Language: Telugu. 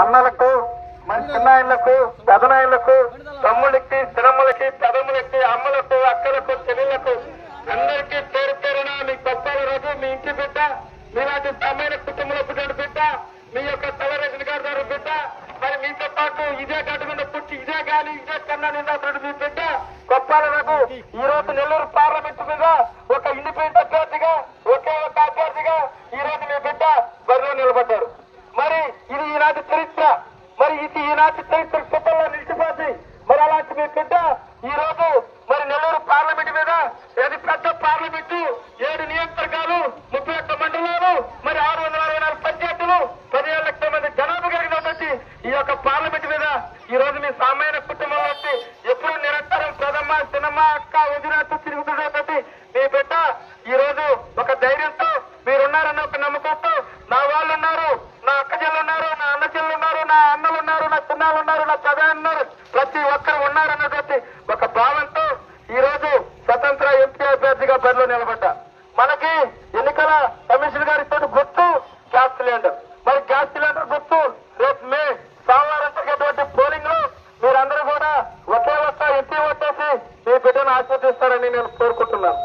అన్నలకు మన చిన్నాయనలకు పెదనాయనలకు తమ్ముళ్ళకి చిన్నమ్మలకి పెదములకి అమ్మలకు అక్కలకు చెల్లెళ్ళకు అందరికీ పేరు పేరున మీ గొప్పల రోజు మీ ఇంటి బిడ్డ మీలాంటి సమైన కుటుంబంలో పుట్టిన బిడ్డ మీ యొక్క తలరేసిన గారు గారి బిడ్డ మరి మీతో పాటు ఇదే గడ్డ పుట్టి ఇదే గాలి ఇదే కన్నా నిందాడు మీ బిడ్డ గొప్పాల రఘు ఈ రోజు నెల్లూరు పార్లమెంట్ మీద ఒక ఇండిపెండెంట్ అభ్యర్థిగా ఒకే ఒక అభ్యర్థిగా ఈ రోజు మీ బిడ్డ బరిలో నిలబడ్డారు. మరి ఇది ఈనాటి చరిత్ర. మరి ఇది ఈనాటి చరిత్ర పుట్టల్లో నిలిచిపోతుంది మరి అలాంటి మీ బిడ్డ ఈ రోజు మరి నెల్లూరు పార్లమెంట్ మీద అది పెద్ద పార్లమెంటు ఏడు నియంత్రకాలు ముప్పై ఒక్క మండలాలు మరి ఆరు వందల అరవై నాలుగు పంచాయతీలు పదిహేను లక్షల మంది జనాభా కలిగినటువంటి ఈ యొక్క పార్లమెంట్ మీద ఈ రోజు మీ సామాన్య కుటుంబంలో వచ్చి ఎప్పుడు నిరంతరం పెదమ్మ చిన్నమ్మ అక్క వదినట్టు తిరుగుతున్నటువంటి మీ బిడ్డ ఈ రోజు ఒక ధైర్యంతో మీరున్నారన్న ఒక నమ్మకంతో నా వాళ్ళు ఉన్నారు నా ఉన్నారు నా పెద్ద ఉన్నారు ప్రతి ఒక్కరు ఉన్నారన్నటువంటి ఒక భావంతో ఈ రోజు స్వతంత్ర ఎంపీ అభ్యర్థిగా బరిలో నిలబడ్డా. మనకి ఎన్నికల కమిషన్ గారితో గుర్తు గ్యాస్ సిలిండర్. మరి గ్యాస్ సిలిండర్ గుర్తు? రేపు మే సోమవారం జరిగేటువంటి పోలింగ్లో మీరందరూ కూడా ఒకే ఒక్క ఎంపీ ఓటేసి మీ బిడ్డను ఆశీర్దిస్తారని నేను కోరుకుంటున్నాను.